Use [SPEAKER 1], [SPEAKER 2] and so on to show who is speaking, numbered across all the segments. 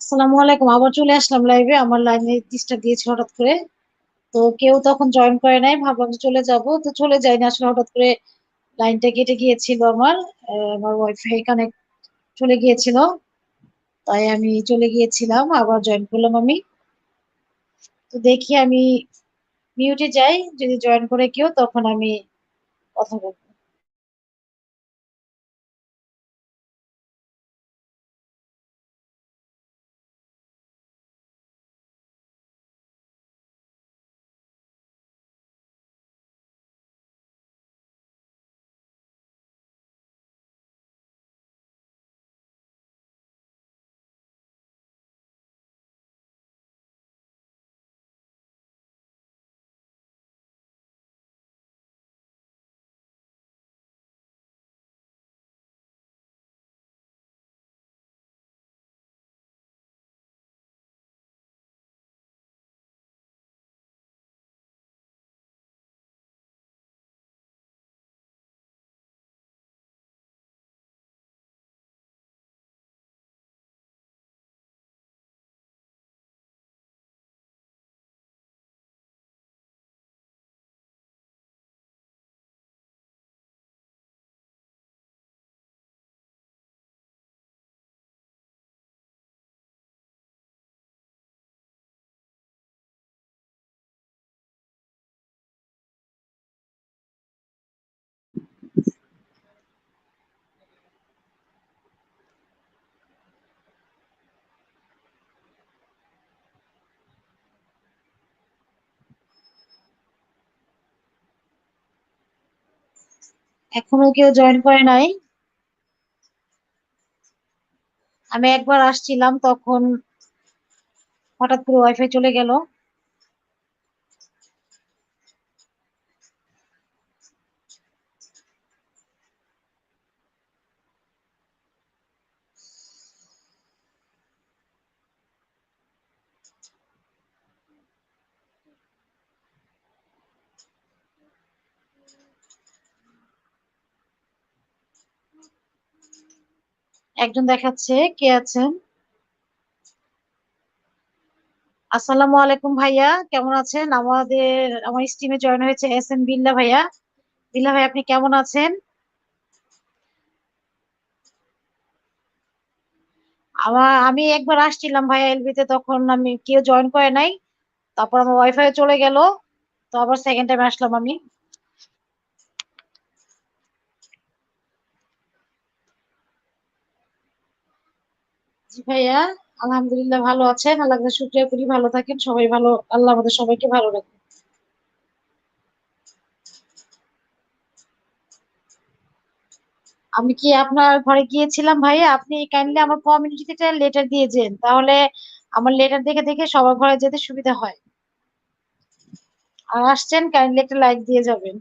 [SPEAKER 1] আসসালামু আলাইকুম। আবার চলে আসলাম লাইভে আমার লাইনে ডিস্টার্ব দিয়েছে হঠাৎ করে। তো কেউ তখন জয়েন করে নাই। ভাবলাম যে চলে যাব। তো চলে যাইনি আসলে। হঠাৎ করে লাইনটা কেটে গিয়েছিল আমার। আমার ওয়াইফাই কানেক্ট চলে গিয়েছিল। তাই আমি চলে গিয়েছিলাম। আবার জয়েন করলাম আমি। তো দেখি আমি মিউটে যাই। যদি জয়েন করে কেউ, তখন আমি কথা বলব। এখনও কেউ জয়েন করে নাই। আমি একবার আসছিলাম তখন হঠাৎ করে ওয়াইফাই চলে গেল। একজন দেখাচ্ছে, কে আছেন? আসসালামু আলাইকুম ভাইয়া, কেমন আছেন? আমাদের, আমার স্টিমে জয়েন হয়েছে এস এম বিল্লা ভাইয়া। বিল্লা ভাই, আপনি কেমন আছেন? আমার আমি একবার আসছিলাম ভাইয়া এলবিতে তখন আমি কেউ জয়েন করে নাই। তারপর আমার ওয়াইফাই চলে গেল। তো আবার সেকেন্ড টাইম আসলাম আমি। জি ভাইয়া, আলহামদুলিল্লাহ ভালো আছেন। আল্লাহ শুক্রিয়া করি, ভালো থাকেন। সবাই ভালো, আল্লাহ আমাদের সবাইকে ভালো রাখেন আমি কি আপনার ঘরে গিয়েছিলাম ভাইয়া? আপনি কাইন্ডলি আমার কমিউনিটিতে একটা লেটার দিয়ে যেন, তাহলে আমার লেটার দেখে দেখে সবার ঘরে যেতে সুবিধা হয়। আর আসছেন কাইন্ডলি একটা লাইক দিয়ে যাবেন।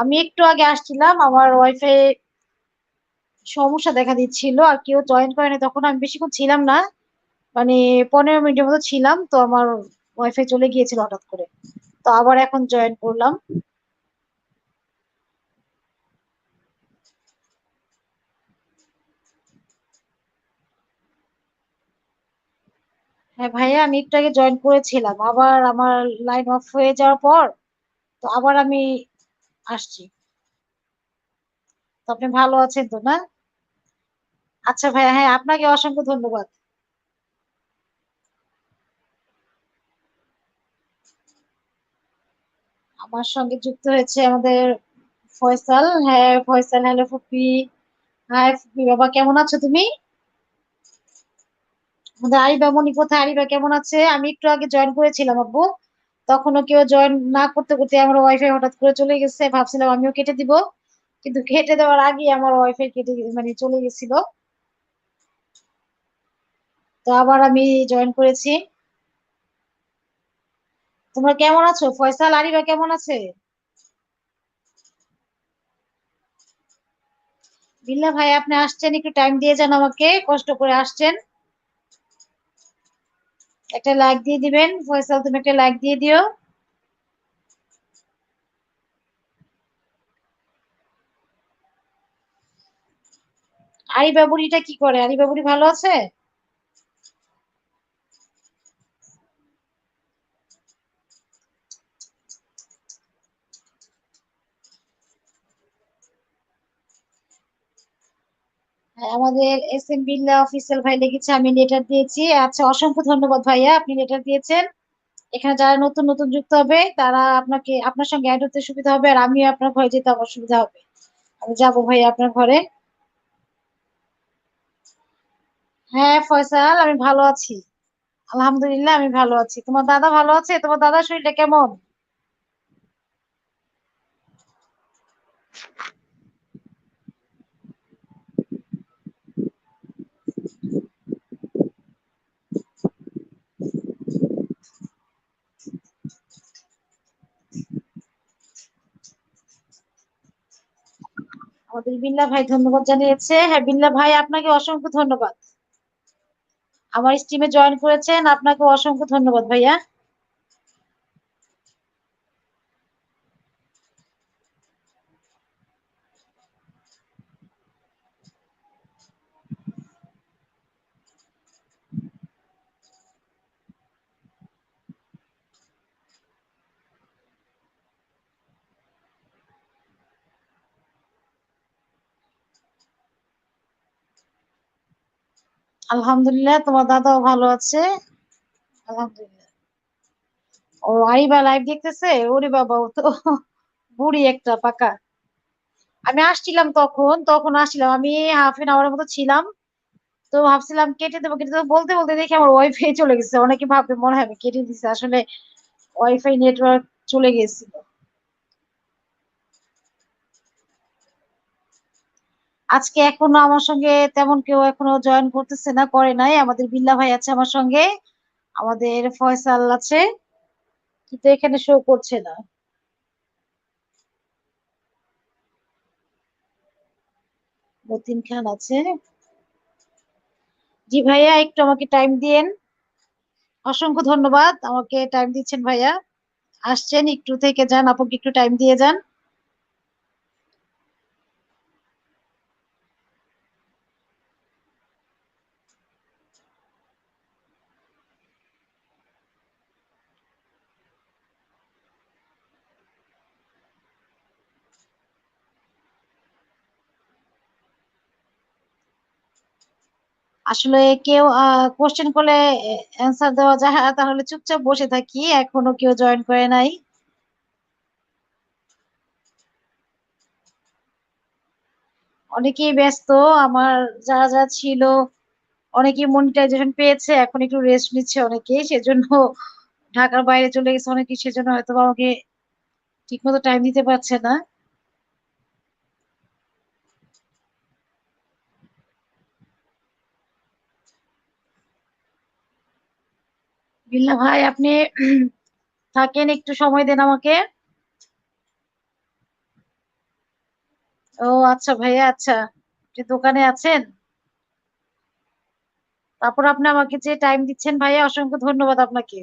[SPEAKER 1] আমি একটু আগে আসছিলাম, আমার ওয়াইফাই সমস্যা দেখা দিচ্ছিল আর কেউ জয়েন করেনি। তখন আমি বেশিক্ষণ ছিলাম না মানে পনেরো মিনিটের মতো ছিলাম, তো আমার ওয়াইফাই চলে গিয়েছিল হঠাৎ করে। তো আবার এখন জয়েন করলাম। হ্যাঁ ভাইয়া, আমি একটু আগে জয়েন করেছিলাম, আবার আমার লাইন অফ হয়ে যাওয়ার পর, তো আবার আমি আসছি। তো আপনি ভালো আছেন তো, না? আচ্ছা ভাইয়া হ্যাঁ আপনাকে অসংখ্য ধন্যবাদ। আমার সঙ্গে যুক্ত হয়েছে আমাদের ফয়সাল। হ্যাঁ ফয়সাল, হ্যালো ফুপি। হাই ফুপি বাবা, কেমন আছো তুমি? আমাদের আরিবা মনি কোথায় আরিবা কেমন আছে? আমি একটু আগে জয়েন করেছিলাম আব্বু। তখনও কেউ জয়েন না করতে করতে আমার ওয়াইফাই হঠাৎ করে চলে গেছে। ভাবছিলাম আমিও কেটে দিব। কিন্তু কেটে দেওয়ার আগে আমার ওয়াইফাই কেটে মানে চলে গেছিল। তো আবার আমি জয়েন করেছি। তোমরা কেমন আছো? ফয়সাল আরিবা কেমন আছে? বিল্লা ভাই, আপনি আসছেন, একটু টাইম দিয়ে যান আমাকে, কষ্ট করে আসছেন। একটা লাইক দিয়ে দিবেন। ফয়সাল, তুমি একটা লাইক দিয়ে দিও। আরি বাবুরিটা কি করে? আরি বাবুরি ভালো আছে? আমাদের এস এম বিল্লা অফিসিয়াল ভাই লিখেছে আমি লেটার দিয়েছি। আচ্ছা অসংখ্য ধন্যবাদ ভাইয়া, আপনি লেটার দিয়েছেন। এখানে যারা নতুন নতুন যুক্ত হবে, তারা আপনাকে, আপনার সঙ্গে অ্যাড হতে সুবিধা হবে, আর আমিও আপনার ঘরে যেতে আমার সুবিধা হবে। আমি যাব ভাইয়া আপনার ঘরে। হ্যাঁ ফয়সাল, আমি ভালো আছি। আলহামদুলিল্লাহ, আমি ভালো আছি। তোমার দাদা ভালো আছে? তোমার দাদার শরীরটা কেমন? আমাদের বিল্লা ভাই ধন্যবাদ জানিয়েছে। হ্যাঁ বিল্লা ভাই, আপনাকে অসংখ্য ধন্যবাদ। আমার স্ট্রিমে জয়েন করেছেন আপনাকে অসংখ্য ধন্যবাদ ভাইয়া। আলহামদুলিল্লাহ, তোমার দাদাও ভালো আছে। আলহামদুলিল্লাহ। ও আইবা লাইভ দেখতেছে? ওরে বাবা, ও তো বুড়ি একটা, পাকা। আমি আসছিলাম তখন তখন আসছিলাম। আমি হাফ এন আওয়ারের মতো ছিলাম। তো ভাবছিলাম কেটে দেবো কেটে বলতে বলতে দেখি আমার ওয়াইফাই চলে গেছে। অনেকে ভাববে, মনে আমি কেটে দিছি। আসলে ওয়াইফাই নেটওয়ার্ক চলে গেছিল। আজকে এখনও আমার সঙ্গে তেমন কেউ এখনও জয়েন করতেছে না, করে নাই। আমাদের বিল্লা ভাই আছে আমার সঙ্গে। আমাদের ফয়সাল আছে। কিন্তু এখানে শো করছে না। মতিন খান আছে। জি ভাইয়া, একটু আমাকে টাইম দিয়েন। অসংখ্য ধন্যবাদ আমাকে টাইম দিচ্ছেন ভাইয়া। আসছেন, একটু থেকে যান, আপুকে একটু টাইম দিয়ে যান। আসলে কেউ কোশ্চেন করলে অ্যান্সার দেওয়া যায়। তাহলে চুপচাপ বসে থাকি, এখনও কেউ জয়েন করে নাই। অনেকেই ব্যস্ত, আমার যারা যা ছিল, অনেকেই মনিটাইজেশন পেয়েছে, এখন একটু রেস্ট নিচ্ছে অনেকেই, সেজন্য ঢাকার বাইরে চলে গেছে অনেকে সেজন্য হয়তো আমাকে ঠিক মতো টাইম দিতে পারছে না। বিল্লা ভাই, আপনি থাকেন, একটু সময় দেন আমাকে। ও আচ্ছা ভাইয়া আচ্ছা। দোকানে আছেন? তারপর আপনি আমাকে যে টাইম দিচ্ছেন ভাইয়া, অসংখ্য ধন্যবাদ আপনাকে।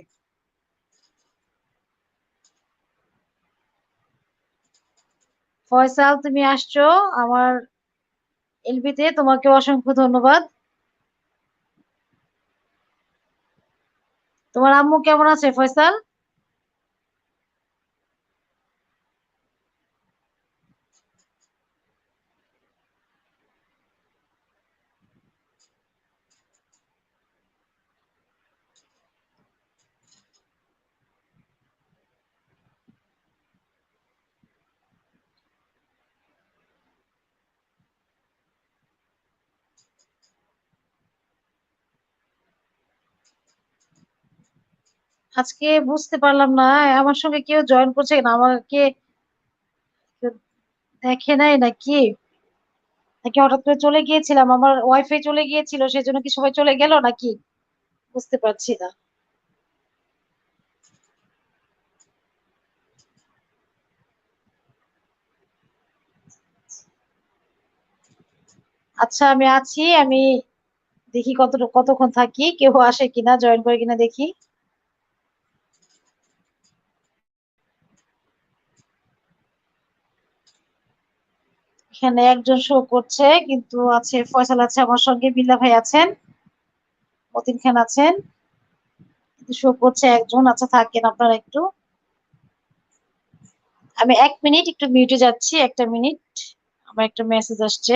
[SPEAKER 1] ফয়সাল, তুমি আসছো আমার এলবিতে তোমাকে অসংখ্য ধন্যবাদ। তোমার আম্মু কেমন আছে ফয়সাল আজকে বুঝতে পারলাম না আমার সঙ্গে কেউ জয়েন করছে না আমাকে দেখে নাই নাকি? নাকি হঠাৎ করে চলে গিয়েছিলাম, আমার ওয়াইফাই চলে গিয়েছিল, সেজন্য কি সবাই চলে গেল নাকি? বুঝতে পারছি না। আচ্ছা আমি আছি, আমি দেখি কত কতক্ষণ থাকি, কেউ আসে কিনা জয়েন করে কিনা দেখি। এখানে একজন শো করছে, কিন্তু আছে, ফয়সাল আছে আমার সঙ্গে, বিল্লা ভাই আছেন, মতিন খান আছেন। শো করছে একজন আচ্ছা থাকেন আপনারা একটু। আমি এক মিনিট একটু মিউটে যাচ্ছি, একটা মিনিট আমার একটা মেসেজ আসছে।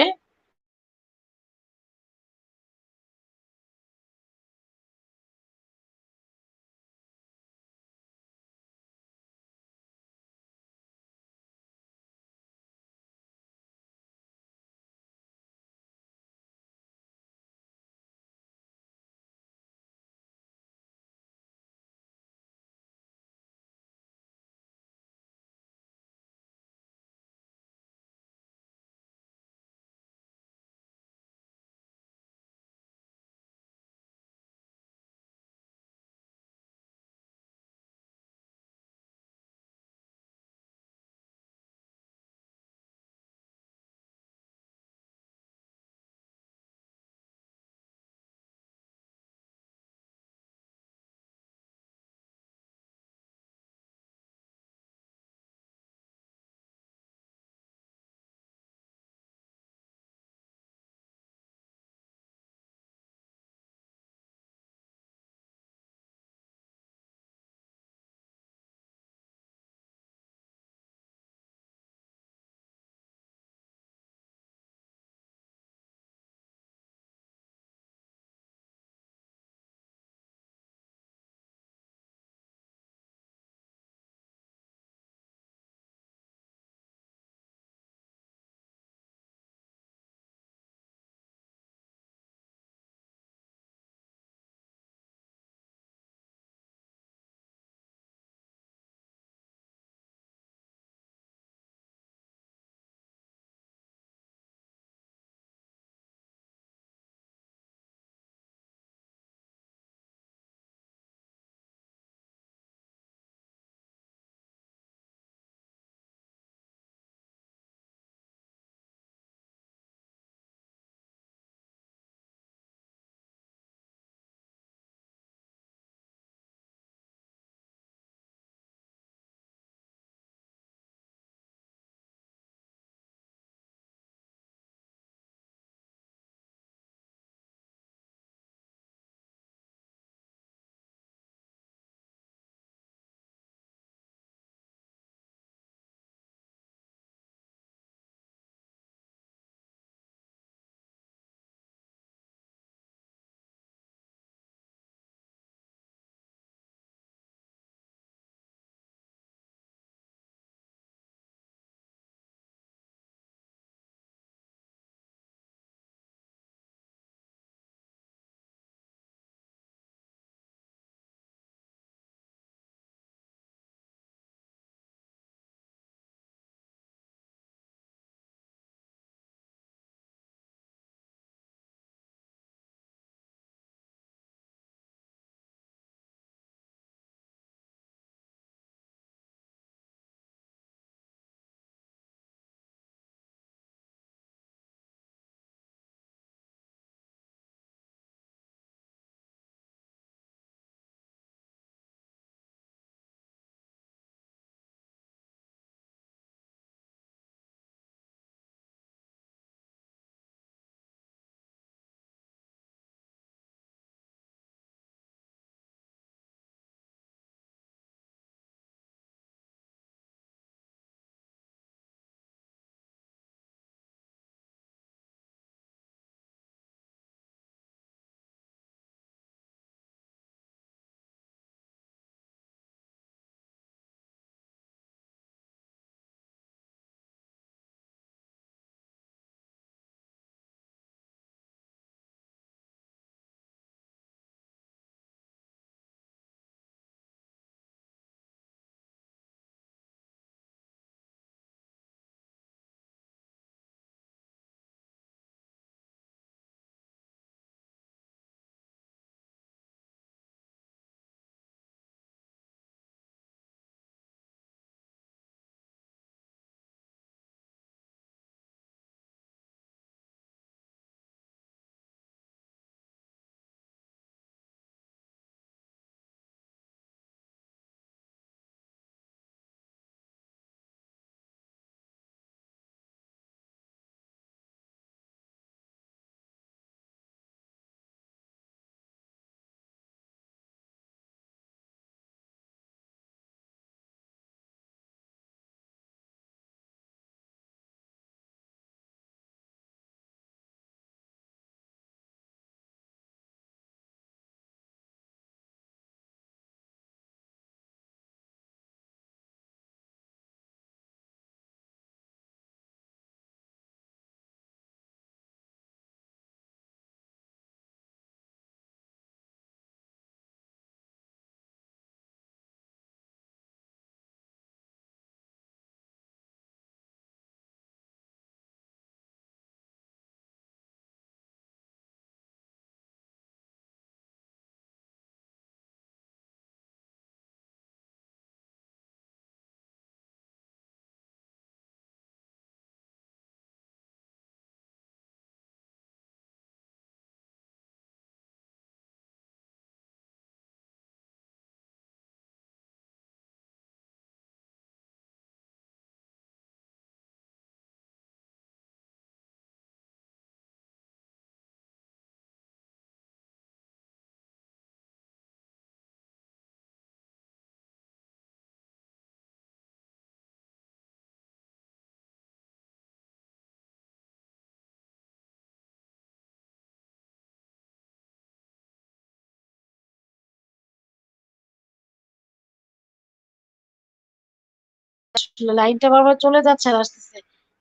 [SPEAKER 1] আসলে লাইনটা বারবার চলে যাচ্ছে আসতেছে।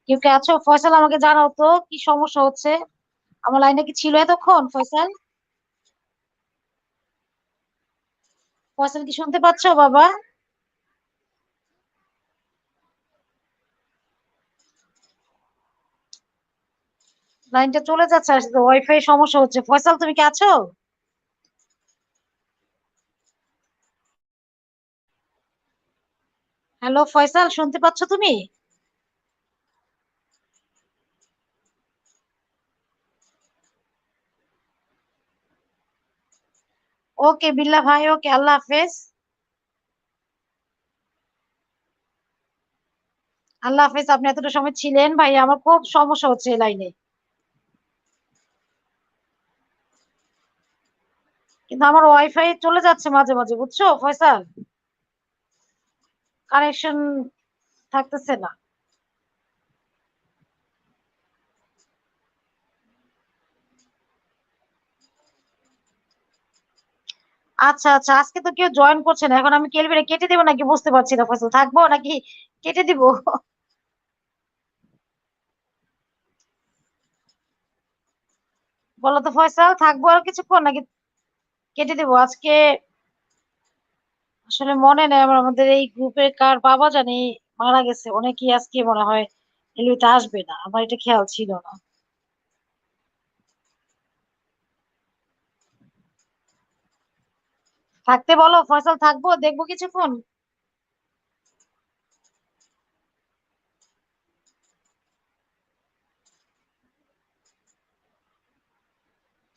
[SPEAKER 1] কেউ কে আছো? ফয়সাল, আমাকে জানাও তো, কি সমস্যা হচ্ছে? আমার লাইনে কি ছিল এতক্ষণ, ফয়সাল? ফয়সাল, কি শুনতে পাচ্ছো বাবা? লাইনটা চলে যাচ্ছে আসলে ওয়াইফাই সমস্যা হচ্ছে। ফয়সাল, তুমি কি আছো? হ্যালো, ফয়সাল, শুনতে পাচ্ছ তুমি? ওকে, বিল্লা ভাই, ওকে, আল্লাহ হাফেজ। আল্লাহ হাফেজ, আপনি এতটা সময় ছিলেন, ভাই, আমার খুব সমস্যা হচ্ছে লাইনে। কিন্তু আমার ওয়াইফাই চলে যাচ্ছে মাঝে মাঝে, বুঝছ, ফয়সাল? কানেকশন থাকতেছে না। আচ্ছা আচ্ছা আজকে তো কেউ জয়েন করছে না। এখন আমি কেলবিরে কেটে দেবো নাকি বুঝতে পারছি না ফয়সাল থাকব নাকি কেটে দিব? বলো তো ফয়সাল থাকব আর কিছুক্ষণ নাকি কেটে দেবো? আজকে আসলে মনে নেই আমার, আমাদের এই গ্রুপের কার বাবা জানি মারা গেছে। অনেকেই আজকে মনে হয় এলবিতে আসবে না। আমার এটা খেয়াল ছিল না। থাকতে বলো, ফয়সাল থাকব? দেখব কিছুক্ষণ?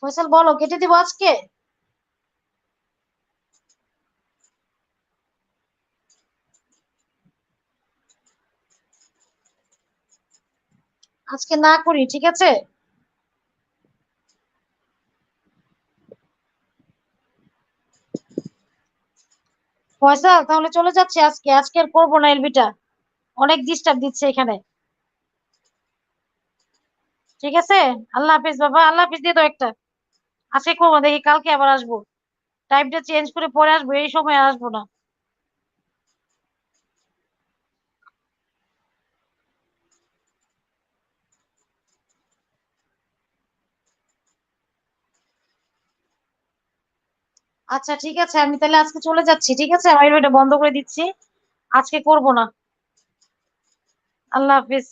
[SPEAKER 1] ফয়সাল বলো, কেটে দিব আজকে? আজকে না করি, ঠিক আছে? ফয়সাল, তাহলে চলে যাচ্ছে আজকে। আজকে আর করব না এলবিটা। অনেক ডিস্টার্ব দিচ্ছে এখানে। ঠিক আছে? আল্লাহ হাফিজ বাবা, আল্লাহ হাফিজ দিয়ে দাও একটা। আজকে করব দেখি কালকে আবার আসব। টাইমটা চেঞ্জ করে পরে আসব, এই সময় আসব না। আচ্ছা ঠিক আছে, আমি তাহলে আজকে চলে যাচ্ছি, ঠিক আছে? এটা বন্ধ করে দিচ্ছি। আজকে করব না। আল্লাহ হাফিজ।